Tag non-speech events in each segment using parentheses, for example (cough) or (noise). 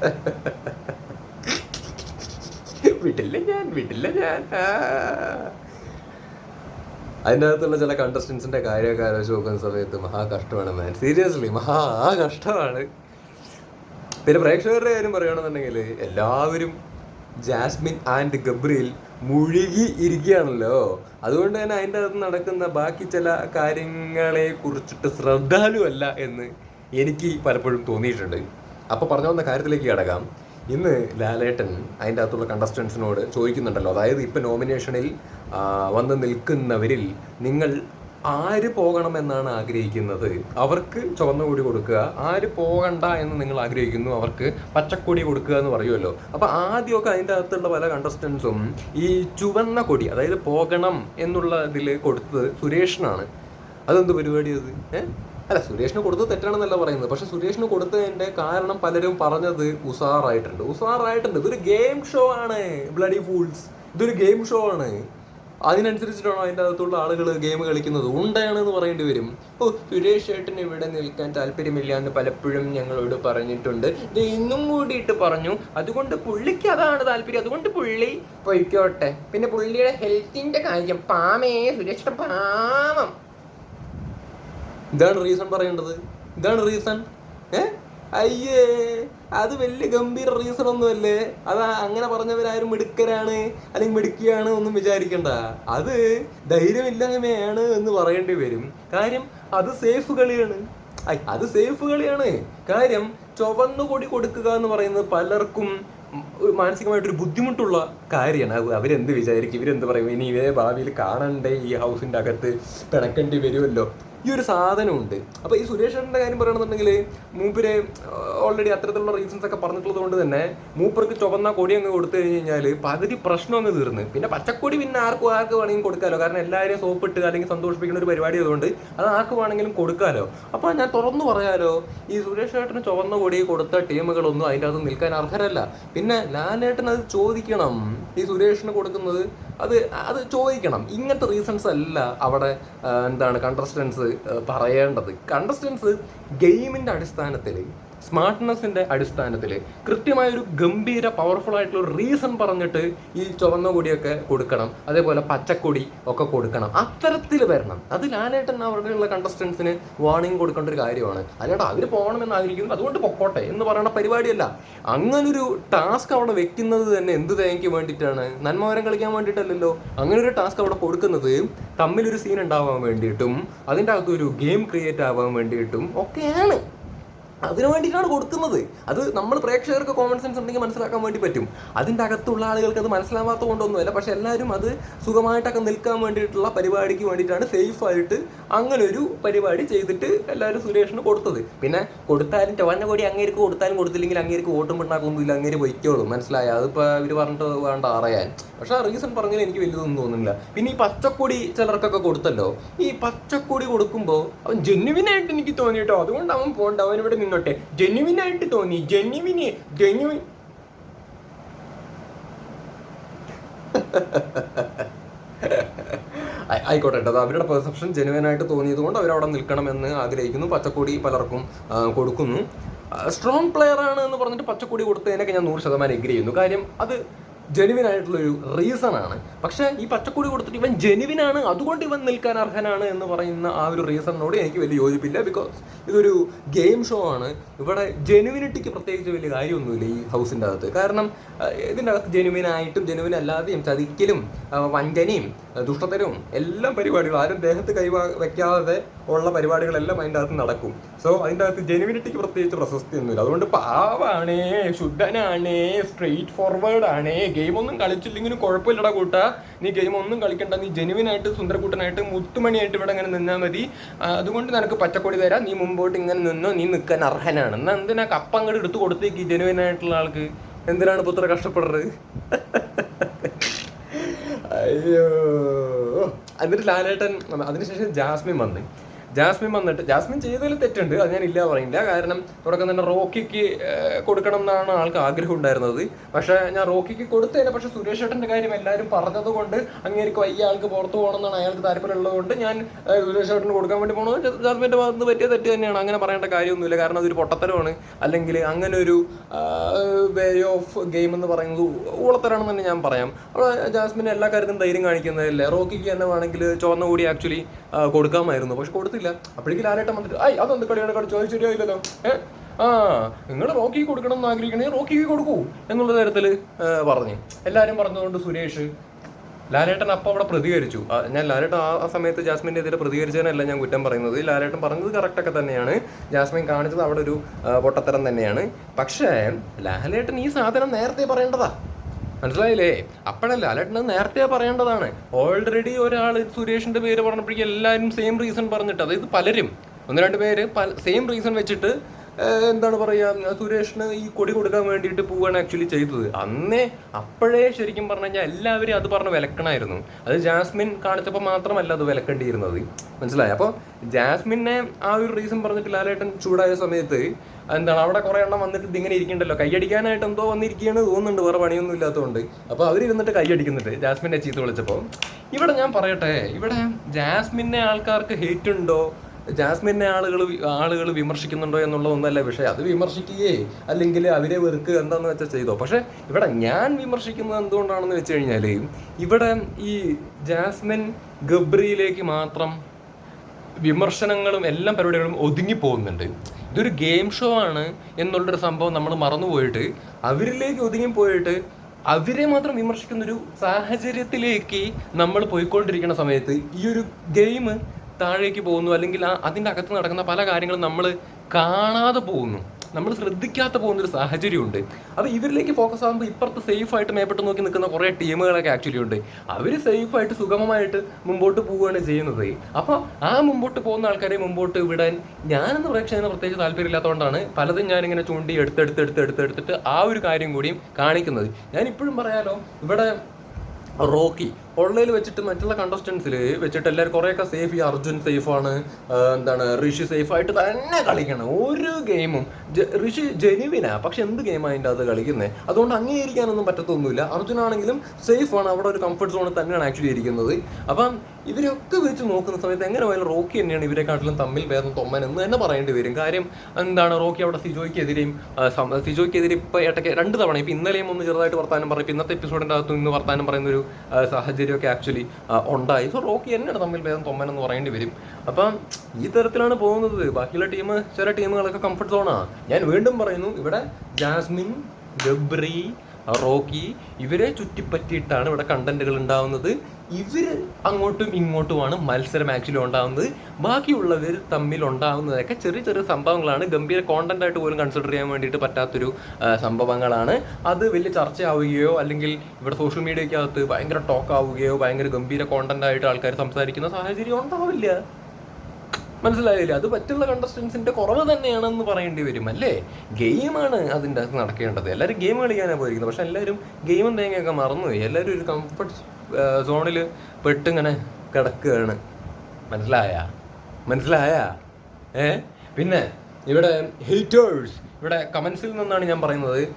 (laughs) വിടില്ല ഞാൻ വിടില്ല ഞാൻ. അതിനകത്തുള്ള ചില കണ്ടസ്റ്റൻസിന്റെ കാര്യമൊക്കെ ആലോചിച്ച് നോക്കുന്ന സമയത്ത് മഹാ കഷ്ടമാണ് മാൻ സീരിയസ്ലി മഹാ കഷ്ടമാണ്. പിന്നെ പ്രേക്ഷകരുടെ കാര്യം പറയുകയാണെന്നുണ്ടെങ്കിൽ എല്ലാവരും ജാസ്മിൻ ആൻഡ് ഗബ്രിയിൽ മുഴുകി ഇരിക്കുകയാണല്ലോ. അതുകൊണ്ട് തന്നെ അതിന്റെ അകത്ത് നടക്കുന്ന ബാക്കി ചില കാര്യങ്ങളെ കുറിച്ചിട്ട് ശ്രദ്ധാലുവല്ല എന്ന് എനിക്ക് പലപ്പോഴും തോന്നിയിട്ടുണ്ട്. അപ്പോൾ പറഞ്ഞു വന്ന കാര്യത്തിലേക്ക് കിടക്കാം. ഇന്ന് ലാലേട്ടൻ അതിന്റെ അകത്തുള്ള കണ്ടസ്റ്റൻസിനോട് ചോദിക്കുന്നുണ്ടല്ലോ. അതായത് ഇപ്പം നോമിനേഷനിൽ വന്ന് നിൽക്കുന്നവരിൽ നിങ്ങൾ ആര് പോകണം എന്നാണ് ആഗ്രഹിക്കുന്നത്? അവർക്ക് ചുവന്ന കൊടി കൊടുക്കുക. ആര് പോകണ്ട എന്ന് നിങ്ങൾ ആഗ്രഹിക്കുന്നു? അവർക്ക് പച്ചക്കൊടി കൊടുക്കുക എന്ന് പറയുമല്ലോ. അപ്പോൾ ആദ്യമൊക്കെ അതിന്റെ അകത്തുള്ള പല കണ്ടസ്റ്റൻസും ഈ ചുവന്ന കൊടി അതായത് പോകണം എന്നുള്ള ഇതിൽ കൊടുത്തത് സുരേഷിനാണ്. അതെന്ത് പരിപാടി അത്? ഏഹ് അല്ല സുരേഷിന് കൊടുത്തത് തെറ്റാണെന്നല്ല പറയുന്നത്. പക്ഷെ സുരേഷിന് കൊടുത്തതിന്റെ കാരണം പലരും പറഞ്ഞത് ഉസാറായിട്ടുണ്ട്. ഉസാറായിട്ടുണ്ട്. ഇതൊരു ഗെയിം ഷോ ആണ് ബ്ലഡി ഫൂൾസ് ഇതൊരു ഗെയിം ഷോ ആണ്. അതിനനുസരിച്ചിട്ടാണോ അതിന്റെ അകത്തുള്ള ആളുകൾ ഗെയിം കളിക്കുന്നത്? ഉണ്ടാണ് എന്ന് പറയേണ്ടി വരും. ഓ സുരേഷ് ചേട്ടന് ഇവിടെ നിൽക്കാൻ താല്പര്യമില്ല എന്ന് പലപ്പോഴും ഞങ്ങളോട് പറഞ്ഞിട്ടുണ്ട്. ഇത് ഇന്നും കൂടിയിട്ട് പറഞ്ഞു. അതുകൊണ്ട് പുള്ളിക്ക് അതാണ് താല്പര്യം. അതുകൊണ്ട് പുള്ളി പൊയ്ക്കോട്ടെ. പിന്നെ പുള്ളിയുടെ ഹെൽത്തിന്റെ കാര്യം. പാമേ സുരേഷ് പാമം ഇതാണ് റീസൺ പറയേണ്ടത്. ഇതാണ് റീസൺ ഏ? അയ്യേ അത് വലിയ ഗംഭീര റീസൺ ഒന്നുമല്ലേ? അത് അങ്ങനെ പറഞ്ഞവരാരും മിടുക്കരാണ് അല്ലെങ്കിൽ മിടുക്കിയാണ് ഒന്നും വിചാരിക്കണ്ട. അത് ധൈര്യമില്ലായ്മയാണ് എന്ന് പറയേണ്ടി വരും. കാര്യം അത് സേഫ് കളിയാണ്. അത് സേഫ് കളിയാണ്. കാര്യം ചുവന്നു കൊടി കൊടുക്കുക എന്ന് പറയുന്നത് പലർക്കും മാനസികമായിട്ടൊരു ബുദ്ധിമുട്ടുള്ള കാര്യമാണ്. അവരെന്ത് വിചാരിക്കും? ഇവരെന്ത് പറയും? ഇനി ഇവരെ ഭാവിയിൽ കാണണ്ടേ ഈ ഹൗസിന്റെ അകത്ത്? പിണക്കേണ്ടി വരുമല്ലോ. ഈ ഒരു സാധനമുണ്ട്. അപ്പൊ ഈ സുരേഷ് ഏട്ടന്റെ കാര്യം പറയണമെന്നുണ്ടെങ്കിൽ മൂപ്പര് ഓൾറെഡി അത്തരത്തിലുള്ള റീസൺസ് ഒക്കെ പറഞ്ഞിട്ടുള്ളത് കൊണ്ട് തന്നെ മൂപ്പർക്ക് ചുവന്ന കൊടി അങ്ങ് കൊടുത്തു കഴിഞ്ഞ് കഴിഞ്ഞാൽ പകുതി പ്രശ്നം അങ്ങ് തീർന്ന്. പിന്നെ പച്ചക്കൊടി പിന്നെ ആർക്കും ആർക്ക് വേണമെങ്കിലും കൊടുക്കാമല്ലോ കാരണം എല്ലാവരെയും സോപ്പിട്ട് അല്ലെങ്കിൽ സന്തോഷിപ്പിക്കുന്ന ഒരു പരിപാടി ആയതുകൊണ്ട് അത് ആർക്ക് വേണമെങ്കിലും കൊടുക്കാമല്ലോ അപ്പൊ ഞാൻ തുറന്നു പറയാലോ ഈ സുരേഷ് ഏട്ടന് ചുവന്ന കൊടി കൊടുത്ത ടീമുകളൊന്നും അതിന്റെ അകത്ത് നിൽക്കാൻ അർഹരല്ല. പിന്നെ ലാലേട്ടൻ അത് ചോദിക്കണം ഈ സുരേഷിന് കൊടുക്കുന്നത് അത് അത് ചോദിക്കണം. ഇങ്ങനത്തെ റീസൺസ് അല്ല അവിടെ എന്താണ് കണ്ടസ്റ്റൻസ് പറയേണ്ടത്. കണ്ടസ്റ്റൻസ് ഗെയിമിന്റെ അടിസ്ഥാനത്തിൽ സ്മാർട്ട്നെസ്സിന്റെ അടിസ്ഥാനത്തിൽ കൃത്യമായ ഒരു ഗംഭീര പവർഫുൾ ആയിട്ടുള്ള ഒരു റീസൺ പറഞ്ഞിട്ട് ഈ ചുവന്ന കൊടിയൊക്കെ കൊടുക്കണം. അതേപോലെ പച്ചക്കൊടി ഒക്കെ കൊടുക്കണം. അത്തരത്തിൽ വരണം. അത് ലാലേട്ടൻ അവിടെയുള്ള കണ്ടസ്റ്റൻസിന് വാർണിംഗ് കൊടുക്കേണ്ട ഒരു കാര്യമാണ്. അല്ലാണ്ട് അവർ പോകണമെന്ന് ആഗ്രഹിക്കുന്നു അതുകൊണ്ട് പൊക്കോട്ടെ എന്ന് പറയുന്ന പരിപാടിയല്ല. അങ്ങനൊരു ടാസ്ക് അവിടെ വെക്കുന്നത് തന്നെ എന്ത് തേങ്ങയ്ക്ക് വേണ്ടിയിട്ടാണ്? നന്മവരം കളിക്കാൻ വേണ്ടിയിട്ടല്ലല്ലോ. ഒരു ടാസ്ക് അവിടെ കൊടുക്കുന്നത് തമ്മിലൊരു സീൻ ഉണ്ടാവാൻ വേണ്ടിയിട്ടും അതിന്റെ അകത്ത് ഒരു ഗെയിം ക്രിയേറ്റ് ആവാൻ വേണ്ടിയിട്ടും ഒക്കെയാണ്. അതിനു വേണ്ടിയിട്ടാണ് കൊടുക്കുന്നത്. അത് നമ്മൾ പ്രേക്ഷകർക്ക് കോമൺ സെൻസ് ഉണ്ടെങ്കിൽ മനസ്സിലാക്കാൻ വേണ്ടി പറ്റും. അതിന്റെ അകത്തുള്ള ആളുകൾക്ക് അത് മനസ്സിലാവാത്ത കൊണ്ടൊന്നുമല്ല പക്ഷെ എല്ലാവരും അത് സുഖമായിട്ടൊക്കെ നിൽക്കാൻ വേണ്ടിയിട്ടുള്ള പരിപാടിക്ക് വേണ്ടിയിട്ടാണ് സേഫായിട്ട് അങ്ങനെ ഒരു പരിപാടി ചെയ്തിട്ട് എല്ലാവരും സുരേഷിന് കൊടുത്തത്. പിന്നെ കൊടുത്താലും ചുവന്ന കൊടി അങ്ങേർക്ക് കൊടുത്താലും കൊടുത്തില്ലെങ്കിൽ അങ്ങേർക്ക് വോട്ടും പിണ്ണാക്കൊന്നുമില്ല അങ്ങേര് പൊയ്ക്കോളും. മനസ്സിലായ? അതിപ്പോൾ ഇവർ പറഞ്ഞിട്ട് വേണ്ട അറിയാൻ. പക്ഷെ ആ റീസൺ പറഞ്ഞാൽ എനിക്ക് വലിയതൊന്നും തോന്നുന്നില്ല. പിന്നെ ഈ പച്ചക്കൊടി ചിലർക്കൊക്കെ കൊടുത്തല്ലോ. ഈ പച്ചക്കൊടി കൊടുക്കുമ്പോൾ അവൻ ജെന്യുവിനായിട്ട് എനിക്ക് തോന്നിയിട്ടോ? അതുകൊണ്ട് അവൻ പോകണ്ട അവൻ ഇവിടെ നിന്നോട്ടെ ജെന്യുവിനായിട്ട് തോന്നി. ജെന്യുവിന് ജെന്യുവിൻ ആയി- ആയിക്കോട്ടെ കേട്ടോ. അവരുടെ പെർസെപ്ഷൻ ജെനുവനായിട്ട് തോന്നിയത് കൊണ്ട് അവരവിടെ നിൽക്കണമെന്ന് ആഗ്രഹിക്കുന്നു. പച്ചക്കൊടി പലർക്കും കൊടുക്കുന്നു. സ്ട്രോങ് പ്ലെയർ ആണ് എന്ന് പറഞ്ഞിട്ട് പച്ചക്കൊടി കൊടുത്തതിനൊക്കെ ഞാൻ നൂറ് ശതമാനം എഗ്രി ചെയ്യുന്നു. കാര്യം അത് ജെനുവിൻ ആയിട്ടുള്ള ഒരു റീസൺ ആണ് പക്ഷേ ഈ പച്ചക്കൂടി കൊടുത്തിട്ട് ഇവൻ ജെനുവിനാണ് അതുകൊണ്ട് ഇവൻ നിൽക്കാൻ അർഹനാണ് എന്ന് പറയുന്ന ആ ഒരു റീസണിനോട് എനിക്ക് വലിയ യോജിപ്പില്ല. ബിക്കോസ് ഇതൊരു ഗെയിം ഷോ ആണ്. ഇവിടെ ജെനുവിനിറ്റിക്ക് പ്രത്യേകിച്ച് വലിയ കാര്യമൊന്നുമില്ല ഈ ഹൗസിന്റെ അകത്ത്. കാരണം ഇതിന്റെ അകത്ത് ജെനുവിനായിട്ടും ജെനുവിൻ അല്ലാതെയും ചതിക്കലും വഞ്ചനയും ദുഷ്ടതരവും എല്ലാം പരിപാടികൾ ആരും ദേഹത്ത് കൈവാ വെക്കാതെ ഉള്ള പരിപാടികളെല്ലാം അതിന്റെ അകത്ത് നടക്കും. സോ അതിന്റെ അകത്ത് ജെനുവിനിറ്റിക്ക് പ്രത്യേകിച്ച് പ്രശസ്തി ഒന്നുമില്ല അതുകൊണ്ട് പാവാണേ ശുദ്ധനാണേ സ്ട്രെയിറ്റ് ഫോർവേഡ് ആണേ ഗെയിം ഒന്നും കളിച്ചില്ലെങ്കിലും കുഴപ്പമില്ലടാ കൂട്ടാ. നീ ഗെയിം ഒന്നും കളിക്കണ്ട. നീ ജെനുവിനായിട്ട് സുന്ദരക്കൂട്ടനായിട്ട് മുത്തുമണിയായിട്ട് ഇവിടെ ഇങ്ങനെ നിന്നാൽ മതി. അതുകൊണ്ട് നിനക്ക് പച്ചക്കൊടി തരാം. നീ മുമ്പോട്ട് ഇങ്ങനെ നിന്നോ. നീ നിൽക്കാൻ അർഹനാണ്. എന്നാ എന്തിനാ കപ്പ അങ്ങോട്ട് എടുത്ത് കൊടുത്തേക്ക് ജെനുവിനായിട്ടുള്ള ആൾക്ക്? എന്തിനാണ് പുത്ര കഷ്ടപ്പെടുന്നത്? അയ്യോ. എന്നിട്ട് ലാലേട്ടൻ അതിനുശേഷം ജാസ്മിൻ വന്ന്. ജാസ്മിൻ വന്നിട്ട് ജാസ്മിൻ ചെയ്തതിൽ തെറ്റുണ്ട് അത് ഞാൻ ഇല്ല പറയില്ല. കാരണം തുടക്കം തന്നെ റോക്കിക്ക് കൊടുക്കണം എന്നാണ് ആൾക്ക് ആഗ്രഹം ഉണ്ടായിരുന്നത്. പക്ഷെ ഞാൻ റോക്കിക്ക് കൊടുത്തതിന് പക്ഷെ സുരേഷ് ഏട്ടന്റെ കാര്യം എല്ലാവരും പറഞ്ഞത് കൊണ്ട് അങ്ങേർക്ക് വയ്യ ആൾക്ക് പുറത്തു പോകണം എന്നാണ് അയാൾക്ക് താല്പര്യമുള്ളത് കൊണ്ട് ഞാൻ സുരേഷ് ഏട്ടന് കൊടുക്കാൻ വേണ്ടി പോകണത് ജാസ്മിന്റെ ഭാഗത്ത് പറ്റിയ തെറ്റ് തന്നെയാണ്. അങ്ങനെ പറയേണ്ട കാര്യമൊന്നുമില്ല. കാരണം അതൊരു പൊട്ടത്തരമാണ്. അല്ലെങ്കിൽ അങ്ങനെ ഒരു വേ ഓഫ് ഗെയിം എന്ന് പറയുന്നത് ഊളത്തരാണെന്ന് തന്നെ ഞാൻ പറയാം. അപ്പോൾ ജാസ്മിൻ എല്ലാ കാര്യത്തിനും ധൈര്യം കാണിക്കുന്നതല്ലേ? റോക്കിക്ക് തന്നെ വേണമെങ്കിൽ ചുവന്ന കൂടി ആക്ച്വലി കൊടുക്കാമായിരുന്നു. പക്ഷെ കൊടുത്തില്ല. അപ്പോഴേക്കും ലാലേട്ടൻ വന്നിട്ട് ഐ അതൊന്ന് കളിയുടെ കളി ചോദിച്ചു ശരിയായില്ലല്ലോ. ഏഹ് ആ നിങ്ങൾ റോക്കി കൊടുക്കണം എന്ന് ആഗ്രഹിക്കണമെങ്കിൽ റോക്കിക്ക് കൊടുക്കൂ എന്നുള്ള തരത്തിൽ പറഞ്ഞു. എല്ലാവരും പറഞ്ഞതുകൊണ്ട് സുരേഷ് ലാലേട്ടൻ അപ്പോൾ അവിടെ പ്രതികരിച്ചു. ഞാൻ ലാലേട്ടൻ ആ സമയത്ത് ജാസ്മിന്റെ എതിരെ പ്രതികരിച്ചതിനല്ല ഞാൻ കുറ്റം പറയുന്നത്. ലാലേട്ടൻ പറഞ്ഞത് കറക്റ്റ് ഒക്കെ തന്നെയാണ്. ജാസ്മിൻ കാണിച്ചത് അവിടെ ഒരു പൊട്ടത്തരം തന്നെയാണ്. പക്ഷേ ലാലേട്ടൻ ഈ സാധനം നേരത്തെ പറയേണ്ടതാ. മനസ്സിലായില്ലേ? അപ്പോഴല്ല അലട്ടിന് നേരത്തെ പറയേണ്ടതാണ്. ഓൾറെഡി ഒരാൾ സുരേഷിന്റെ പേര് പറഞ്ഞപ്പോഴേക്കും എല്ലാവരും സെയിം റീസൺ പറഞ്ഞിട്ട് അതായത് പലരും ഒന്ന് രണ്ട് പേര് സെയിം റീസൺ വെച്ചിട്ട് എന്താണ് പറയുക സുരേഷിന് ഈ കൊടി കൊടുക്കാൻ വേണ്ടിയിട്ട് പോവാണ് ആക്ച്വലി ചെയ്തത്. അന്നേ അപ്പോഴേ ശരിക്കും പറഞ്ഞു കഴിഞ്ഞാൽ എല്ലാവരും അത് പറഞ്ഞ് വിലക്കണമായിരുന്നു അത് ജാസ്മിൻ കാണിച്ചപ്പോൾ മാത്രമല്ല അത് വിലക്കേണ്ടിയിരുന്നത്. മനസ്സിലായി? അപ്പോൾ ജാസ്മിനെ ആ ഒരു റീസൺ പറഞ്ഞിട്ട് ലാലേട്ടൻ ചൂടായ സമയത്ത് എന്താണ് അവിടെ കുറേ എണ്ണം വന്നിട്ട് ഇതിങ്ങനെ ഇരിക്കണ്ടല്ലോ. കൈയടിക്കാനായിട്ട് എന്തോ വന്നിരിക്കുകയാണ് തോന്നുന്നുണ്ട് വേറെ പണിയൊന്നും ഇല്ലാത്തതുകൊണ്ട്. അപ്പോൾ അവർ ഇരുന്നിട്ട് കൈയടിക്കുന്നുണ്ട് ജാസ്മിനെ ചീത്ത വിളിച്ചപ്പോൾ ഇവിടെ ഞാൻ പറയട്ടെ ഇവിടെ ജാസ്മിനെ ആൾക്കാർക്ക് ഹേറ്റ് ഉണ്ടോ? ജാസ്മിനെ ആളുകൾ ആളുകൾ വിമർശിക്കുന്നുണ്ടോ എന്നുള്ള ഒന്നല്ല വിഷയം അത് വിമർശിക്കുകയേ. അല്ലെങ്കിൽ അവരെ വെറുക്കുക എന്താന്ന് വെച്ചാൽ ചെയ്തോ. പക്ഷെ ഇവിടെ ഞാൻ വിമർശിക്കുന്നത് എന്തുകൊണ്ടാണെന്ന് വെച്ച് കഴിഞ്ഞാൽ ഇവിടെ ഈ ജാസ്മിൻ ഗബ്രിയിലേക്ക് മാത്രം വിമർശനങ്ങളും എല്ലാ പരിപാടികളും ഒതുങ്ങി പോകുന്നുണ്ട്. ഇതൊരു ഗെയിം ഷോ ആണ് എന്നുള്ളൊരു സംഭവം നമ്മൾ മറന്നുപോയിട്ട് അവരിലേക്ക് ഒതുങ്ങി പോയിട്ട് അവരെ മാത്രം വിമർശിക്കുന്ന ഒരു സാഹചര്യത്തിലേക്ക് നമ്മൾ പോയിക്കൊണ്ടിരിക്കുന്ന സമയത്ത് ഈ ഒരു ഗെയിം താഴേക്ക് പോകുന്നു അല്ലെങ്കിൽ ആ അതിന്റെ അകത്ത് നടക്കുന്ന പല കാര്യങ്ങളും നമ്മൾ കാണാതെ പോകുന്നു. നമ്മൾ ശ്രദ്ധിക്കാത്ത പോകുന്ന ഒരു സാഹചര്യമുണ്ട്. അപ്പോൾ ഇവരിലേക്ക് ഫോക്കസ് ആകുമ്പോൾ ഇപ്പുറത്ത് സേഫ് ആയിട്ട് മേപ്പെട്ട് നോക്കി നിൽക്കുന്ന കുറേ ടീമുകളൊക്കെ ആക്ച്വലി ഉണ്ട്. അവർ സേഫ് ആയിട്ട് സുഗമമായിട്ട് മുമ്പോട്ട് പോവുകയാണ് ചെയ്യുന്നത്. അപ്പോൾ ആ മുമ്പോട്ട് പോകുന്ന ആൾക്കാരെ മുമ്പോട്ട് വിടാൻ ഞാനെന്ന് പ്രേക്ഷകന് പ്രത്യേകിച്ച് താല്പര്യമില്ലാത്തതുകൊണ്ടാണ് പലതും ഞാനിങ്ങനെ ചൂണ്ടി എടുത്തെടുത്ത് എടുത്തെടുത്ത് എടുത്ത് എടുത്തിട്ട് ആ ഒരു കാര്യം കൂടിയും കാണിക്കുന്നത്. ഞാൻ ഇപ്പോഴും പറയാലോ ഇവിടെ റോക്കി ഓൺലൈനിൽ വെച്ചിട്ട് മറ്റുള്ള കണ്ടസ്റ്റൻസിൽ വെച്ചിട്ട് എല്ലാവരും കുറേയൊക്കെ സേഫ്. ഈ അർജുൻ സേഫാണ് എന്താണ് ഋഷി സേഫായിട്ട് തന്നെ കളിക്കണം. ഒരു ഗെയിമും ഋഷി ജെനുവിനാ. പക്ഷെ എന്ത് ഗെയിമാണ് അതിന്റെ അത് കളിക്കുന്നത് അതുകൊണ്ട് അംഗീകരിക്കാനൊന്നും പറ്റത്തൊന്നുമില്ല. അർജുനാണെങ്കിലും സേഫാണ് അവിടെ ഒരു കംഫർട്ട് സോണിൽ തന്നെയാണ് ആക്ച്വലി ഇരിക്കുന്നത്. അപ്പം ഇവരൊക്കെ വെച്ച് നോക്കുന്ന സമയത്ത് എങ്ങനെ പോയാലും റോക്കി തന്നെയാണ് ഇവരെക്കാട്ടിലും തമ്മിൽ ഭേദം തൊമ്മൻ എന്ന് തന്നെ പറയേണ്ടി വരും. കാര്യം എന്താണ് റോക്കി അവിടെ സിജോയ്ക്കെതിരെയും സിജോയ്ക്കെതിരെ ഇപ്പോൾ ഇടയ്ക്ക് രണ്ട് തവണ ഇപ്പം ഇന്നലെയും ഒന്ന് ചെറുതായിട്ട് വർത്താനം പറയും. ഇന്നത്തെ എപ്പിസോഡിന്റെ അകത്ത് ഇന്ന് വർത്താനം പറയുന്ന ഒരു ആ, സാഹചര്യമൊക്കെ ആക്ച്വലി ഉണ്ടായി. സോ റോക്കി തന്നെയാണ് തമ്മിൽ ഭേദം തൊമ്മൻ എന്ന് പറയേണ്ടി വരും. അപ്പം ഈ തരത്തിലാണ് പോകുന്നത്. ബാക്കിയുള്ള ടീം ചില ടീമുകളൊക്കെ കംഫർട്ട് സോണാണ് ഞാൻ വീണ്ടും പറയുന്നു ഇവിടെ ജാസ്മിൻ ഗബ്രി റോക്കി ഇവരെ ചുറ്റിപ്പറ്റിയിട്ടാണ് ഇവിടെ കണ്ടന്റുകൾ ഉണ്ടാവുന്നത്. ഇവർ അങ്ങോട്ടും ഇങ്ങോട്ടുമാണ് മത്സരം ആക്ച്വലി ഉണ്ടാകുന്നത് ബാക്കിയുള്ളവർ തമ്മിൽ ഉണ്ടാകുന്നതൊക്കെ ചെറിയ ചെറിയ സംഭവങ്ങളാണ്. ഗംഭീര കോണ്ടന്റ് ആയിട്ട് പോലും കൺസിഡർ ചെയ്യാൻ വേണ്ടിയിട്ട് പറ്റാത്തൊരു സംഭവങ്ങളാണ്. അത് വലിയ ചർച്ചയാവുകയോ അല്ലെങ്കിൽ ഇവിടെ സോഷ്യൽ മീഡിയക്കകത്ത് ഭയങ്കര ടോക്ക് ആവുകയോ ഭയങ്കര ഗംഭീര കോണ്ടന്റ് ആയിട്ട് ആൾക്കാർ സംസാരിക്കുന്ന സാഹചര്യം ഉണ്ടാവില്ല. മനസ്സിലായില്ല? അത് പറ്റുള്ള കണ്ടസ്റ്റൻസിന്റെ കുറവ് തന്നെയാണെന്ന് പറയേണ്ടി വരും അല്ലേ? ഗെയിമാണ് അതിന്റെ അകത്ത് നടക്കേണ്ടത്. എല്ലാവരും ഗെയിം കളിക്കാനാണ് പോയിരിക്കുന്നത്. പക്ഷെ എല്ലാവരും ഗെയിമും തേങ്ങയൊക്കെ മറന്നുപോയി. എല്ലാവരും ഒരു കംഫർട്ട് സോണിൽ പെട്ടിങ്ങനെ കിടക്കുകയാണ്. മനസ്സിലായ? മനസ്സിലായ? ഏ? പിന്നെ ഇവിടെ ഹേറ്റേഴ്സ് ഇവിടെ കമൻസിൽ നിന്നാണ് ഞാൻ പറയുന്നത്.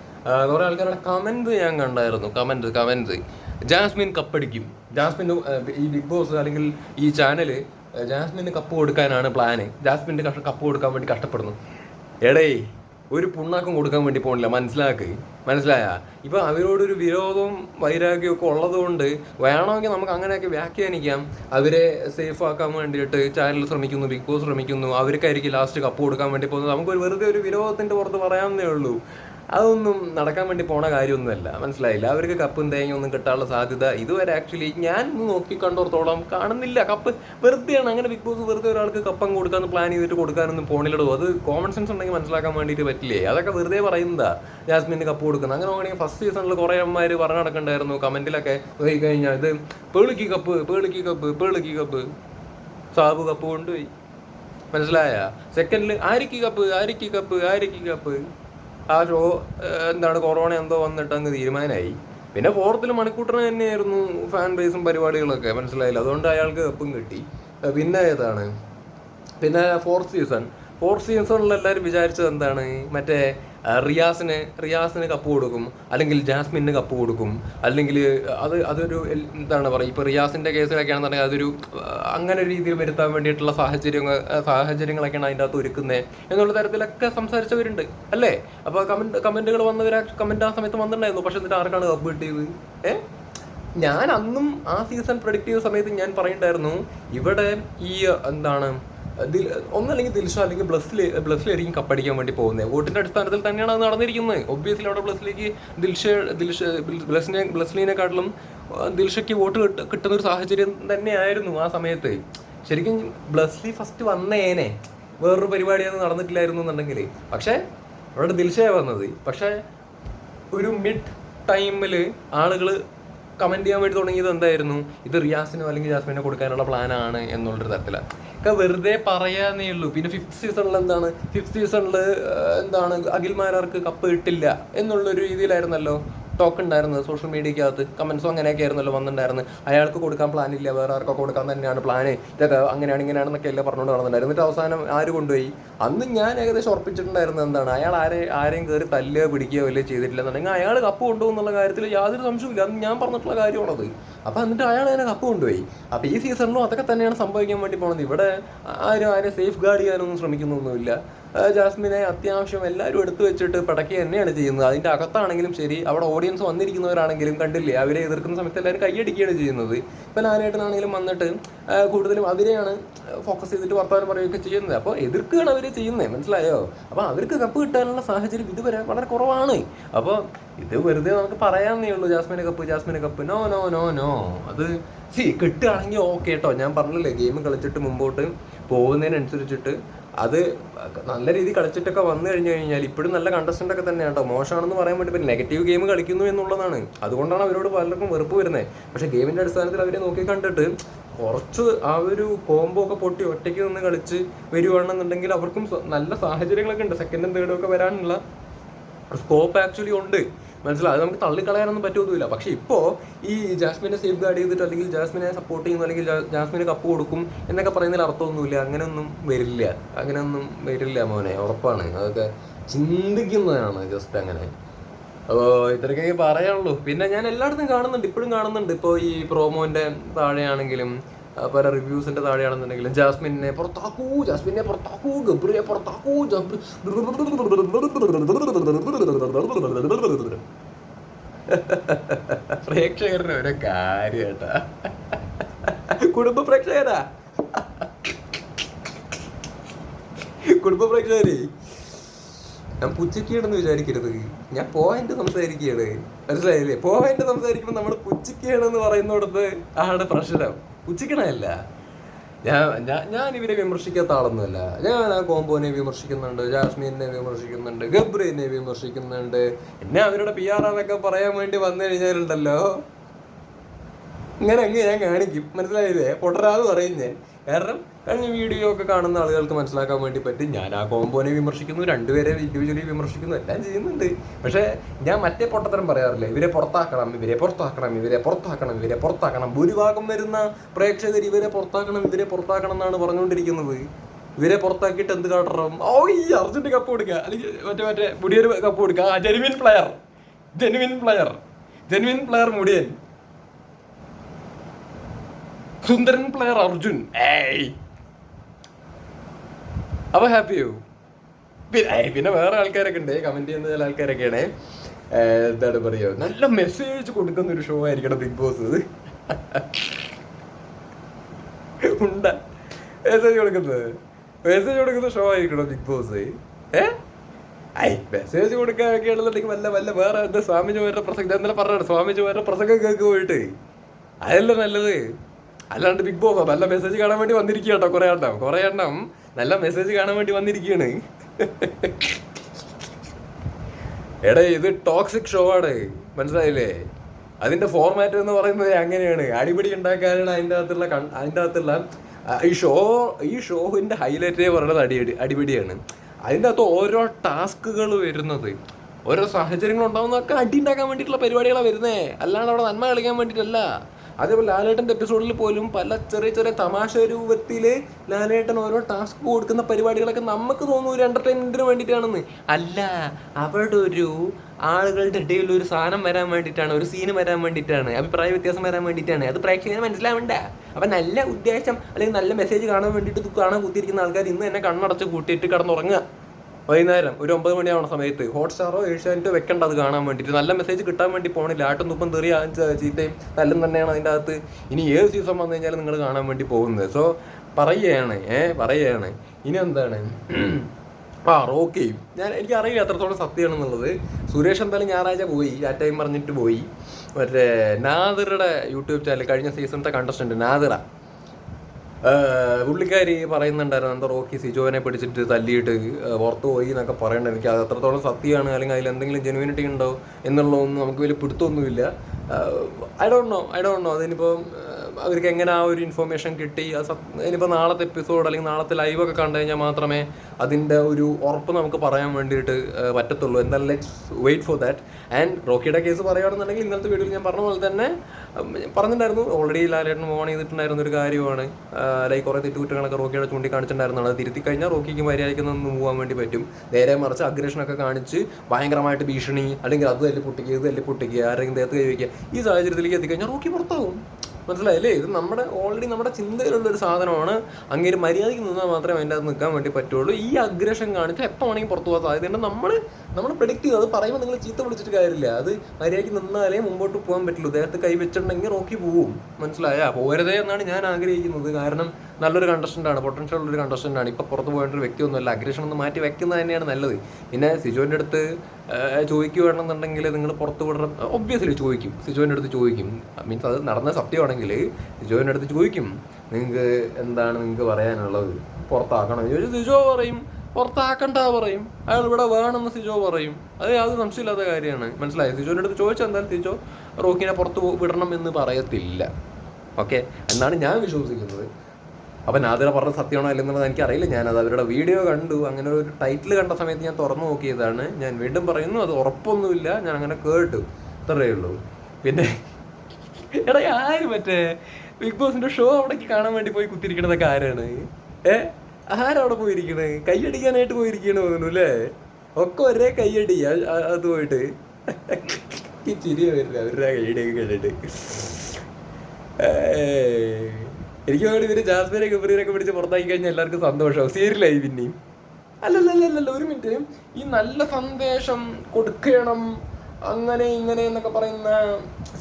കുറേ ആൾക്കാരുടെ കമന്റ് ഞാൻ കണ്ടായിരുന്നു. കമന്റ് കമന്റ് ജാസ്മിൻ കപ്പടിക്കും ജാസ്മിൻ ഈ ബിഗ് ബോസ് അല്ലെങ്കിൽ ഈ ചാനൽ ജാസ്മിന് കപ്പ് കൊടുക്കാനാണ് പ്ലാന് ജാസ്മിന്റെ കപ്പ് കൊടുക്കാൻ വേണ്ടി കഷ്ടപ്പെടുന്നു. എടേ ഒരു പുണ്ണാക്കും കൊടുക്കാൻ വേണ്ടി പോകണില്ല മനസ്സിലാക്ക്? മനസ്സിലായ? ഇപ്പൊ അവരോടൊരു വിരോധവും വൈരാഗ്യവും ഒക്കെ ഉള്ളതുകൊണ്ട് വേണമെങ്കിൽ നമുക്ക് അങ്ങനെയൊക്കെ വ്യാഖ്യാനിക്കാം. അവരെ സേഫ് ആക്കാൻ വേണ്ടിയിട്ട് ചാനൽ ശ്രമിക്കുന്നു ബിഗ് ബോസ് ശ്രമിക്കുന്നു അവർക്കായിരിക്കും ലാസ്റ്റ് കപ്പ് കൊടുക്കാൻ വേണ്ടി പോകുന്നത്. നമുക്ക് വെറുതെ ഒരു വിരോധത്തിന്റെ പുറത്ത് പറയാവുന്നേ ഉള്ളൂ. അതൊന്നും നടക്കാൻ വേണ്ടി പോണ കാര്യമൊന്നുമല്ല. മനസ്സിലായില്ല? അവർക്ക് കപ്പും തേങ്ങയും ഒന്നും കിട്ടാനുള്ള സാധ്യത ഇതുവരെ ആക്ച്വലി ഞാൻ നോക്കി കണ്ടോർത്തോളം കാണുന്നില്ല. കപ്പ് വെറുതെയാണ്. അങ്ങനെ ബിഗ് ബോസ് വെറുതെ ഒരാൾക്ക് കപ്പം കൊടുക്കാന്ന് പ്ലാൻ ചെയ്തിട്ട് കൊടുക്കാനൊന്നും പോണില്ലടോ. അത് കോമൺ സെൻസ് ഉണ്ടെങ്കിൽ മനസ്സിലാക്കാൻ വേണ്ടിയിട്ട് പറ്റില്ലേ? അതൊക്കെ വെറുതെ പറയുന്നതാ. ജാസ്മിന് കപ്പ് കൊടുക്കുന്നത്. അങ്ങനെ നോക്കണെങ്കിൽ ഫസ്റ്റ് സീസണിൽ കുറേ അമ്മമാർ പറഞ്ഞു നടക്കണ്ടായിരുന്നു. കമന്റിലൊക്കെ പോയി കഴിഞ്ഞാൽ ഇത് പേളിക്ക് കപ്പ് പേളിക്ക് കപ്പ് പേളിക്ക് കപ്പ്. സാബ് കപ്പ് കൊണ്ടുപോയി. മനസ്സിലായ? സെക്കൻഡിൽ ആരിക്ക് കപ്പ് ആരിക്ക് കപ്പ് ആരിക്ക് കപ്പ്? ആ ഷോ എന്താണ് കൊറോണ എന്തോ വന്നിട്ട് അങ്ങ് തീരുമാനമായി പിന്നെ ഫോർത്തിൽ മണിക്കൂട്ടന് തന്നെയായിരുന്നു ഫാൻ ബേസും പരിപാടികളൊക്കെ മനസ്സിലായില്ല? അതുകൊണ്ട് അയാൾക്ക് എപ്പും കിട്ടി. പിന്നെ ഏതാണ്? പിന്നെ ഫോർത്ത് സീസൺ ഫോർത്ത് സീസണിൽ എല്ലാവരും വിചാരിച്ചത് എന്താണ്? മറ്റേ റിയാസിന് റിയാസിന് കപ്പ് കൊടുക്കും അല്ലെങ്കിൽ ജാസ്മിന് കപ്പ് കൊടുക്കും അല്ലെങ്കിൽ അത് അതൊരു എന്താണ് പറയുക ഇപ്പോൾ റിയാസിന്റെ കേസിലൊക്കെയാണെന്നുണ്ടെങ്കിൽ അതൊരു അങ്ങനെ ഒരു രീതിയിൽ വരുത്താൻ വേണ്ടിയിട്ടുള്ള സാഹചര്യങ്ങൾ സാഹചര്യങ്ങളൊക്കെയാണ് അതിന്റെ അകത്ത് ഒരുക്കുന്നത് എന്നുള്ള തരത്തിലൊക്കെ സംസാരിച്ചവരുണ്ട് അല്ലേ? അപ്പോൾ കമന്റ് കമന്റുകൾ വന്നവർ കമന്റ് ആ സമയത്ത് വന്നിട്ടുണ്ടായിരുന്നു. പക്ഷെ എന്നിട്ട് ആർക്കാണ് കപ്പ് കിട്ടിയത്? ഏഹ് ഞാൻ അന്നും ആ സീസൺ പ്രൊഡിക്റ്റ് ചെയ്ത സമയത്ത് ഞാൻ പറയുണ്ടായിരുന്നു ഇവിടെ ഈ എന്താണ് ഒന്നല്ലെങ്കിൽ ദിൽഷ അല്ലെങ്കിൽ ബ്ലസ്സിൽ ബ്ലസ്സിലായിരിക്കും കപ്പടിക്കാൻ വേണ്ടി പോകുന്നത്. വോട്ടിന്റെ അടിസ്ഥാനത്തിൽ തന്നെയാണ് അത് നടന്നിരിക്കുന്നത്. ഒബ്വിയസ്ലി അവിടെ ബ്ലസ്സിലേക്ക് ദിൽഷ ദിൽഷ ബ്ലസ്സിനെ ബ്ലസ്ലിനെക്കാട്ടിലും ദിൽഷയ്ക്ക് വോട്ട് കിട്ട- കിട്ടുന്ന ഒരു സാഹചര്യം തന്നെയായിരുന്നു ആ സമയത്ത്. ശരിക്കും ബ്ലസ്ലി ഫസ്റ്റ് വന്നേനെ വേറൊരു പരിപാടിയൊന്നും നടന്നിട്ടില്ലായിരുന്നു എന്നുണ്ടെങ്കിൽ. പക്ഷേ അവിടെ ദിൽഷയാണ് വന്നത്. പക്ഷേ ഒരു മിഡ് ടൈമിൽ ആളുകൾ കമന്റ് ചെയ്യാൻ വേണ്ടി തുടങ്ങിയത് എന്തായിരുന്നു? ഇത് റിയാസിനോ അല്ലെങ്കിൽ ജാസ്മിനോ കൊടുക്കാനുള്ള പ്ലാനാണ് എന്നുള്ളൊരു തരത്തിലാണ് വെറുതെ പറയാന്നേ ഉള്ളൂ. പിന്നെ ഫിഫ്ത് സീസണിൽ എന്താണ്? ഫിഫ്ത് സീസണിൽ എന്താണ്? അഖിൽമാരാർക്ക് കപ്പ് കിട്ടില്ല എന്നുള്ളൊരു രീതിയിലായിരുന്നല്ലോ. ടോക്ക് ഉണ്ടായിരുന്നത് സോഷ്യൽ മീഡിയക്കകത്ത് കമൻസും അങ്ങനെയൊക്കെ ആയിരുന്നല്ലോ വന്നിട്ടുണ്ടായിരുന്നത്. അയാൾക്ക് കൊടുക്കാൻ പ്ലാൻ ഇല്ല വേറെ ആർക്കൊക്കെ കൊടുക്കാൻ തന്നെയാണ് പ്ലാന് ഇതൊക്കെ അങ്ങനെയാണ് ഇങ്ങനെയാണെന്നൊക്കെ എല്ലാം പറഞ്ഞുകൊണ്ട് നടന്നിട്ടുണ്ടായിരുന്നു എന്നിട്ട് അവസാനം ആര് കൊണ്ടുപോയി? അന്ന് ഞാൻ ഏകദേശം ഉറപ്പിച്ചിട്ടുണ്ടായിരുന്നത് എന്താണ്? അയാൾ ആരെ ആരെയും കയറി തല്ലുകയോ പിടിക്കുകയോ വല്ലതും ചെയ്തിട്ടില്ലെന്നുണ്ടെങ്കിൽ അയാൾ കപ്പ് കൊണ്ടുപോകുന്നുള്ള കാര്യത്തിൽ യാതൊരു സംശയമില്ല അന്ന് ഞാൻ പറഞ്ഞിട്ടുള്ള കാര്യമാണത്. അപ്പൊ എന്നിട്ട് അയാൾ അതിനെ കപ്പ് കൊണ്ടുപോയി. അപ്പൊ ഈ സീസണിലും അതൊക്കെ തന്നെയാണ് സംഭവിക്കാൻ വേണ്ടി പോണത്. ഇവിടെ ആരും ആരെ സേഫ് ഗാർഡ് ചെയ്യാനൊന്നും ശ്രമിക്കുന്നൊന്നുമില്ല. ജാസ്മിനെ അത്യാവശ്യം എല്ലാവരും എടുത്തു വെച്ചിട്ട് പടക്കി തന്നെയാണ് ചെയ്യുന്നത്. അതിന്റെ അകത്താണെങ്കിലും ശരി അവിടെ ഓഡിയൻസ് വന്നിരിക്കുന്നവരാണെങ്കിലും കണ്ടില്ലേ അവരെ എതിർക്കുന്ന സമയത്ത് എല്ലാവരും കൈയടിക്കുകയാണ് ചെയ്യുന്നത്. ഇപ്പം ലാലേട്ടനാണെങ്കിലും വന്നിട്ട് കൂടുതലും അവരെയാണ് ഫോക്കസ് ചെയ്തിട്ട് വർത്തമാനം പറയുകയൊക്കെ ചെയ്യുന്നത്. അപ്പോൾ എതിർക്കുകയാണ് അവർ ചെയ്യുന്നത് മനസ്സിലായോ? അപ്പോൾ അവർക്ക് കപ്പ് കിട്ടാനുള്ള സാഹചര്യം ഇതുവരെ വളരെ കുറവാണ്. അപ്പോൾ ഇത് വെറുതെ നമുക്ക് പറയാമെന്നേ ഉള്ളൂ ജാസ്മിന് കപ്പ് ജാസ്മിന് cup no no no no അത് കിട്ടുകയാണെങ്കിൽ ഓക്കെ കേട്ടോ ഞാൻ പറഞ്ഞില്ലേ ഗെയിം കളിച്ചിട്ട് മുമ്പോട്ട് പോകുന്നതിനനുസരിച്ചിട്ട് അത് നല്ല രീതിയിൽ കളിച്ചിട്ടൊക്കെ വന്നു കഴിഞ്ഞു കഴിഞ്ഞാൽ ഇപ്പോഴും നല്ല കണ്ടസ്റ്റന്റ് ഒക്കെ തന്നെയാണ് കേട്ടോ. മോശമാണെന്ന് പറയാൻ വേണ്ടി പറ്റില്ല നെഗറ്റീവ് ഗെയിം കളിക്കുന്നു എന്നുള്ളതാണ്. അതുകൊണ്ടാണ് അവരോട് പലർക്കും വെറുപ്പ് വരുന്നത്. പക്ഷേ ഗെയിമിന്റെ അടിസ്ഥാനത്തിൽ അവരെ നോക്കി കണ്ടിട്ട് കുറച്ച് ആ ഒരു കോംബോ ഒക്കെ പൊട്ടി ഒറ്റയ്ക്ക് നിന്ന് കളിച്ച് വരുവാണെന്നുണ്ടെങ്കിൽ അവർക്കും നല്ല സാഹചര്യങ്ങളൊക്കെ ഉണ്ട്. സെക്കൻഡും തേർഡും ഒക്കെ വരാനുള്ള സ്കോപ്പ് ആക്ച്വലി ഉണ്ട്. മനസ്സിലായി? നമുക്ക് തള്ളിക്കളയാനൊന്നും പറ്റുമൊന്നുമില്ല പക്ഷെ ഇപ്പോൾ ഈ ജാസ്മിനെ സേഫ് ഗാർഡ് ചെയ്തിട്ട് അല്ലെങ്കിൽ ജാസ്മിനെ സപ്പോർട്ട് ചെയ്യുന്നു അല്ലെങ്കിൽ ജാസ്മിനെ കപ്പ് കൊടുക്കും എന്നൊക്കെ പറയുന്നതിൽ അർത്ഥമൊന്നുമില്ല. അങ്ങനെയൊന്നും വരില്ല. അങ്ങനെയൊന്നും വരില്ല മോനെ. ഉറപ്പാണ്. അതൊക്കെ ചിന്തിക്കുന്നതാണ് ജസ്റ്റ് അങ്ങനെ. അപ്പോൾ ഇത്രയൊക്കെ പറയാനുള്ളൂ. പിന്നെ ഞാൻ എല്ലായിടത്തും കാണുന്നുണ്ട്. ഇപ്പോഴും കാണുന്നുണ്ട്. ഇപ്പോൾ ഈ പ്രോമോന്റെ താഴെയാണെങ്കിലും പല റിവ്യൂസിന്റെ താഴെയാണെന്നുണ്ടെങ്കിലും ജാസ്മിനെ പുറത്താക്കൂ ജാസ്മിനെ പുറത്താക്കൂ ഗബ്രിയെ പുറത്താക്കൂ പ്രേക്ഷകരുടെ ഒരു കാര്യട്ട കുടുംബ പ്രേക്ഷകരാ. കുടുംബ പ്രേക്ഷകരേ ഞാൻ പുച്ചക്കിയാണെന്ന് വിചാരിക്കരുത്. ഞാൻ പോയിന്റ് സംസാരിക്കുകയാണ്. മനസ്സിലായില്ലേ? പോയിന്റ് സംസാരിക്കുമ്പോൾ നമ്മൾ പുച്ചിക്കുകയാണെന്ന് പറയുന്നിടത്ത് ആണ് പ്രശ്നം. പുച്ചിക്കണല്ല ഞാൻ ഞാൻ ഇവരെ വിമർശിക്കാത്ത ആളൊന്നുമല്ല. ഞാൻ ആ കോമ്പോനെ വിമർശിക്കുന്നുണ്ട് ജാസ്മീനെ വിമർശിക്കുന്നുണ്ട് ഗബ്രീനെ വിമർശിക്കുന്നുണ്ട്. എന്നെ അവരുടെ പി ആർ എന്നൊക്കെ പറയാൻ വേണ്ടി വന്നു കഴിഞ്ഞാലുണ്ടല്ലോ. ഇങ്ങനെ അങ്ങ് ഞാൻ കാണിക്കും. മനസ്സിലായില്ലേ? പൊട്ടരാന്ന് പറയും ഞാൻ കാരണം കഴിഞ്ഞ വീഡിയോ ഒക്കെ കാണുന്ന ആളുകൾക്ക് മനസ്സിലാക്കാൻ വേണ്ടി പറ്റും. ഞാൻ ആ കോമ്പോനെ വിമർശിക്കുന്നു രണ്ടുപേരെ ഇൻഡിവിജ്വലി വിമർശിക്കുന്നു എല്ലാം ചെയ്യുന്നുണ്ട്. പക്ഷേ ഞാൻ മറ്റേ പൊട്ടത്തരം പറയാറില്ല? ഇവരെ പുറത്താക്കണം ഇവരെ പുറത്താക്കണം ഇവരെ പുറത്താക്കണം ഇവരെ പുറത്താക്കണം. ഭൂരിഭാഗം വരുന്ന പ്രേക്ഷകർ ഇവരെ പുറത്താക്കണം ഇവരെ പുറത്താക്കണം എന്നാണ് പറഞ്ഞുകൊണ്ടിരിക്കുന്നത്. ഇവരെ പുറത്താക്കിയിട്ട് എന്ത് കാട്ടണം? ഓ ഈ അർജന്റ് കപ്പ് കൊടുക്കുക. അല്ലെങ്കിൽ മറ്റേ മറ്റേ മുടിയൊരു കപ്പ് കൊടുക്കുക. Genuine player genuine player genuine player Mudiyan. സുന്ദരൻ പ്ലെയർ അർജുൻ. അപ്പൊ ഹാപ്പിയോ യു പിന്നെ വേറെ ആൾക്കാരൊക്കെ ഉണ്ട്. കമന്റ് ചെയ്യുന്ന ചില ആൾക്കാരൊക്കെയാണ്. എന്താണ് പറയുക നല്ല മെസ്സേജ് കൊടുക്കുന്ന ഒരു ഷോ ആയിരിക്കണം ബിഗ് ബോസ് ഉണ്ട. മെസ്സേജ് കൊടുക്കുന്നത്? മെസ്സേജ് കൊടുക്കുന്ന ഷോ ആയിരിക്കണം ബിഗ് ബോസ് ഏ ഐ മെസ്സേജ് കൊടുക്കാനൊക്കെ ആണെന്നുണ്ടെങ്കിൽ വല്ല വല്ല വേറെ എന്താ സ്വാമിജി വേറെ പ്രസംഗം? എന്തായാലും പറഞ്ഞാണ് വേറെ പ്രസംഗം കേൾക്ക് പോയിട്ട് അതല്ലേ നല്ലത്? അല്ലാണ്ട് ബിഗ് ബോസ് നല്ല മെസ്സേജ് കാണാൻ വേണ്ടി വന്നിരിക്കുക കേട്ടോ കുറെ എണ്ണം. കുറെ എണ്ണം നല്ല മെസ്സേജ് കാണാൻ വേണ്ടി വന്നിരിക്കുകയാണ്. എടാ ഇത് ടോക്സിക് ഷോ ആണ്. മനസ്സിലായില്ലേ? അതിന്റെ ഫോർമാറ്റ് എന്ന് പറയുന്നത് അങ്ങനെയാണ്. അടിപിടി ഉണ്ടാക്കാനാണ് അതിന്റെ അകത്തുള്ള അതിന്റെ അകത്തുള്ള ഈ ഷോ ഈ ഷോവിന്റെ ഹൈലൈറ്റേ പറയുന്നത് അടിയടി അടിപിടിയാണ്. അതിന്റെ അകത്ത് ഓരോ ടാസ്കുകൾ വരുന്നത്. ഓരോ സാഹചര്യങ്ങൾ ഉണ്ടാവുന്നതൊക്കെ അടി ഉണ്ടാക്കാൻ വേണ്ടിയിട്ടുള്ള പരിപാടികളാണ് വരുന്നേ. അല്ലാണ്ട് അവിടെ നന്മ കളിക്കാൻ വേണ്ടിയിട്ടല്ല. അതേപോലെ ലാലേട്ടന്റെ എപ്പിസോഡിൽ പോലും പല ചെറിയ ചെറിയ തമാശ രൂപത്തിൽ ലാലേട്ടൻ ഓരോ ടാസ്ക് കൊടുക്കുന്ന പരിപാടികളൊക്കെ നമുക്ക് തോന്നുന്നു ഒരു എന്റർടൈൻമെന്റിന് വേണ്ടിയിട്ടാണെന്ന്. അല്ല അവിടെ ഒരു ആളുകളുടെ ഇടയിൽ ഒരു സാധനം വരാൻ വേണ്ടിയിട്ടാണ് ഒരു സീന് വരാൻ വേണ്ടിയിട്ടാണ് അഭിപ്രായ വ്യത്യാസം വരാൻ വേണ്ടിയിട്ടാണ്. അത് പ്രേക്ഷകന് മനസ്സിലാവണ്ട. അപ്പം നല്ല ഉദ്ദേശം അല്ലെങ്കിൽ നല്ല മെസ്സേജ് കാണാൻ വേണ്ടിയിട്ട് കാണാൻ കുത്തിയിരിക്കുന്ന ആൾക്കാർ ഇന്ന് തന്നെ കണ്ണടച്ച് കൂട്ടിയിട്ട് കിടന്നുറങ്ങുക. വൈകുന്നേരം ഒരു ഒമ്പത് മണിയാവുന്ന സമയത്ത് ഹോട്ട്സ്റ്റാറോ ഏഷ്യാനെറ്റോ വെക്കേണ്ട അത് കാണാൻ വേണ്ടിയിട്ട്. നല്ല മെസ്സേജ് കിട്ടാൻ വേണ്ടി പോകണില്ല ആട്ടും തുപ്പം തെറി ചീത്തയും നല്ലതും തന്നെയാണ് അതിന്റെ അകത്ത്. ഇനി ഏത് സീസൺ വന്നു കഴിഞ്ഞാലും നിങ്ങൾ കാണാൻ വേണ്ടി പോകുന്നത്. സോ പറയുകയാണ്. ഏ പറയുകയാണ്. ഇനി എന്താണ്? (clears throat) ആ റോക്കി. ഞാൻ എനിക്ക് അറിയില്ല എത്രത്തോളം സത്യമാണെന്നുള്ളത്. സുരേഷ് എന്തായാലും ഞായറാഴ്ച പോയി. ആ ടൈം പറഞ്ഞിട്ട് പോയി. മറ്റേ നാദിറുടെ യൂട്യൂബ് ചാനൽ കഴിഞ്ഞ സീസണത്തെ കണ്ടസ്റ്റന്റ് നാദിറ. ഏഹ് പുള്ളിക്കാരി പറയുന്നുണ്ടായിരുന്നു എന്താ റോക്കി സിജോനെ പിടിച്ചിട്ട് തല്ലിയിട്ട് പുറത്തു പോയി എന്നൊക്കെ പറയേണ്ട എനിക്ക് അത് എത്രത്തോളം സത്യമാണ്. അല്ലെങ്കിൽ അതിൽ എന്തെങ്കിലും ജെനുവിനിറ്റി ഉണ്ടോ എന്നുള്ളതൊന്നും നമുക്ക് വലിയ പിടുത്തമൊന്നുമില്ല. I don't know I don't know അതിനിപ്പോൾ അവർക്ക് എങ്ങനെ ആ ഒരു ഇൻഫർമേഷൻ കിട്ടി? അത് ഇനിയിപ്പോൾ നാളത്തെ എപ്പിസോഡ് അല്ലെങ്കിൽ നാളത്തെ ലൈവ് ഒക്കെ കണ്ടു കഴിഞ്ഞാൽ മാത്രമേ അതിന്റെ ഒരു ഉറപ്പ് നമുക്ക് പറയാൻ വേണ്ടിയിട്ട് പറ്റത്തുള്ളൂ. എന്നാൽ let's wait for that and റോക്കിയുടെ case പറയുകയാണെന്നുണ്ടെങ്കിൽ ഇന്നത്തെ വീഡിയോയിൽ ഞാൻ പറഞ്ഞ പോലെ തന്നെ പറഞ്ഞിട്ടുണ്ടായിരുന്നു. ഓൾറെഡി ലാലേട്ടൻ ഓൺ ചെയ്തിട്ടുണ്ടായിരുന്ന ഒരു കാര്യമാണ് ലൈക്ക് കുറേ തെറ്റുകുറ്റങ്ങളൊക്കെ റോക്കിയുടെ ചൂണ്ടിക്കാണിച്ചിട്ടുണ്ടായിരുന്നു അത് തിരുത്തി കഴിഞ്ഞാൽ റോക്കിക്ക് മര്യാദയ്ക്ക് നിന്ന് പോകാൻ വേണ്ടി പറ്റും. നേരെ മറിച്ച് അഗ്രഷനൊക്കെ കാണിച്ച് ഭയങ്കരമായിട്ട് ഭീഷണി അല്ലെങ്കിൽ അത് തല്ലി പൊട്ടിക്കുക ഇത് തല്ലി പൊട്ടിക്കുക ആരെങ്കിലും ദേഹത്ത് കൈ വയ്ക്കുക ഈ സാഹചര്യത്തിലേക്ക് എത്തിക്കഴിഞ്ഞാൽ റോക്കി പുറത്താവും. മനസ്സിലായില്ലേ? ഇത് നമ്മുടെ ഓൾറെഡി നമ്മുടെ ചിന്തയിലുള്ള ഒരു സാധനമാണ്. അങ്ങേര് മര്യാദയ്ക്ക് നിന്നാൽ മാത്രമേ അതിന്റെ അകത്ത് നിൽക്കാൻ വേണ്ടി പറ്റുള്ളൂ. ഈ അഗ്രഷൻ കാണിച്ചാൽ എപ്പോൾ വേണമെങ്കിൽ പുറത്തു പോകാൻ സാധ്യതയുണ്ട് നമ്മൾ നമ്മൾ പ്രെഡിക്റ്റ് ചെയ്തു അത് പറയുമ്പോൾ നിങ്ങൾ ചീത്ത വിളിച്ചിട്ട് കാര്യമില്ല. അത് മര്യാദയ്ക്ക് നിന്നാലേ മുമ്പോട്ട് പോകാൻ പറ്റുള്ളൂ. ദേഹത്ത് കൈ വെച്ചിട്ടുണ്ടെങ്കിൽ റോക്കി പോവും. മനസ്സിലായാ? പോരതേ എന്നാണ് ഞാൻ ആഗ്രഹിക്കുന്നത്. കാരണം നല്ലൊരു കണ്ടസ്റ്റന്റ് ആണ്. പൊട്ടൻഷ്യൽ ഉള്ളൊരു കണ്ടസ്റ്റന്റ് ആണ്. ഇപ്പോൾ പുറത്ത് പോയിട്ട് ഒരു വ്യക്തിയൊന്നുമല്ല. അഗ്രഷൻ ഒന്ന് മാറ്റി വെക്കുന്നത് തന്നെയാണ് നല്ലത്. പിന്നെ സിജോന്റെ അടുത്ത് ചോദിക്കുകയാണെന്നുണ്ടെങ്കിൽ നിങ്ങൾ പുറത്ത് വിടണം ഒബ്വിയസ്ലി ചോദിക്കും. സിജോന്റെ അടുത്ത് ചോദിക്കും. മീൻസ് അത് നടന്ന സത്യമാണെങ്കിൽ സിജോന്റെ അടുത്ത് ചോദിക്കും. നിങ്ങൾക്ക് എന്താണ് നിങ്ങൾക്ക് പറയാനുള്ളത്? പുറത്താക്കണം. ചോദിച്ചു സിജോ പറയും. പുറത്താക്കണ്ട പറയും. അയാൾ ഇവിടെ വേണമെന്ന് സിജോ പറയും. അത് യാതൊരു സംശയമില്ലാത്ത കാര്യമാണ്. മനസ്സിലായി? സിജോന്റെ അടുത്ത് ചോദിച്ചാൽ എന്തായാലും സിജോ റോക്കിനെ പുറത്ത് വിടണം എന്ന് പറയത്തില്ല. ഓക്കെ എന്നാണ് ഞാൻ വിശ്വസിക്കുന്നത്. അപ്പം നാദിറ പറഞ്ഞ സത്യമാണോ അല്ലെന്നുള്ളത് എനിക്കറിയില്ല. ഞാനത് അവരുടെ വീഡിയോ കണ്ടു. അങ്ങനെ ഒരു ടൈറ്റിൽ കണ്ട സമയത്ത് ഞാൻ തുറന്നു നോക്കിയതാണ്. ഞാൻ വീണ്ടും പറയുന്നു അത് ഉറപ്പൊന്നുമില്ല. ഞാൻ അങ്ങനെ കേട്ടു. ഇത്രയേ ഉള്ളൂ. പിന്നെ എടാ ആര് മറ്റേ ബിഗ് ബോസിന്റെ ഷോ അവിടേക്ക് കാണാൻ വേണ്ടി പോയി കുത്തിരിക്കണതൊക്കെ ആരാണ്? ഏ? ആരവിടെ പോയിരിക്കണേ? കൈയടിക്കാനായിട്ട് പോയിരിക്കണ തോന്നുന്നു അല്ലേ? ഒക്കെ ഒരേ കൈയടി. അത് പോയിട്ട്. ചിരി വരില്ല അവരുടെ കൈയടിയൊക്കെ കണ്ടിട്ട്. ഏയ്. എനിക്ക് വേണ്ടി ഇവർ ജാസ്മിനെ ഗബ്രീനൊക്കെ പിടിച്ച് പുറത്താക്കി കഴിഞ്ഞാൽ എല്ലാവർക്കും സന്തോഷമാവും. സീരിയലായി പിന്നെയും. അല്ലല്ലല്ലല്ല ഒരു മിനിറ്റ്. ഈ നല്ല സന്ദേശം കൊടുക്കണം അങ്ങനെ ഇങ്ങനെ എന്നൊക്കെ പറയുന്ന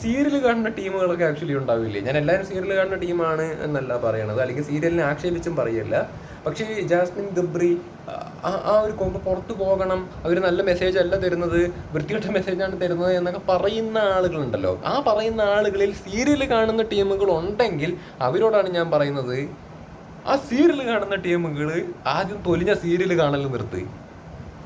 സീരിയൽ കാണുന്ന ടീമുകളൊക്കെ ആക്ച്വലി ഉണ്ടാവില്ലേ? ഞാൻ എല്ലാവരും സീരിയൽ കാണുന്ന ടീമാണ് എന്നല്ല പറയണത്. അല്ലെങ്കിൽ സീരിയലിനെ ആക്ഷേപിച്ചും പറയല്ല. പക്ഷേ ജാസ്മിൻ ഗബ്രി ആ ഒരു കൊമ്പ് പുറത്തു പോകണം. അവർ നല്ല മെസ്സേജ് അല്ല തരുന്നത്. വൃത്തികെട്ട മെസ്സേജാണ് തരുന്നത് എന്നൊക്കെ പറയുന്ന ആളുകളുണ്ടല്ലോ. ആ പറയുന്ന ആളുകളിൽ സീരിയൽ കാണുന്ന ടീമുകൾ ഉണ്ടെങ്കിൽ അവരോടാണ് ഞാൻ പറയുന്നത് ആ സീരിയൽ കാണുന്ന ടീമുകൾ ആദ്യം തൊലിഞ്ഞ സീരിയൽ കാണൽ നിർത്തി.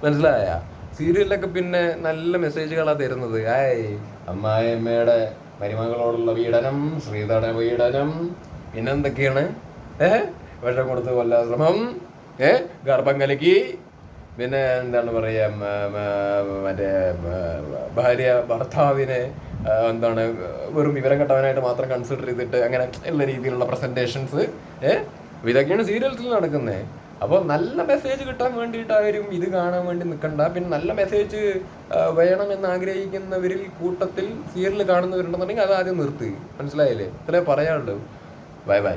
മനസ്സിലായ? സീരിയലിലൊക്കെ പിന്നെ നല്ല മെസ്സേജുകളാ തരുന്നത്. ആയ് അമ്മായിയമ്മയുടെ മരുമകളോടുള്ള പീഡനം ശ്രീധട പീഡനം പിന്നെന്തൊക്കെയാണ് ഏഹ് വിഷം കൊടുത്ത് കൊല്ലാശ്രമം ഏഹ് ഗർഭം കലക്കി. പിന്നെ എന്താണ് പറയാ മ- മ- മറ്റേ ഭാര്യ ഭർത്താവിനെ എന്താണ് വെറും വിവരം കെട്ടവനായിട്ട് മാത്രം കൺസിഡർ ചെയ്തിട്ട് അങ്ങനെ ഉള്ള രീതിയിലുള്ള പ്രസന്റേഷൻസ് ഏഹ് ഇതൊക്കെയാണ് സീരിയൽസിൽ നടക്കുന്നത് അപ്പോൾ നല്ല മെസ്സേജ് കിട്ടാൻ വേണ്ടിയിട്ടാരും ഇത് കാണാൻ വേണ്ടി നിൽക്കണ്ട പിന്നെ നല്ല മെസ്സേജ് വേണമെന്ന് ആഗ്രഹിക്കുന്നവരിൽ കൂട്ടത്തിൽ സീരിയൽ കാണുന്നവരുണ്ടെന്നുണ്ടെങ്കിൽ അത് ആദ്യം നിർത്തി. മനസ്സിലായില്ലേ? ഇത്രേ പറയാനുള്ളൂ. Bye bye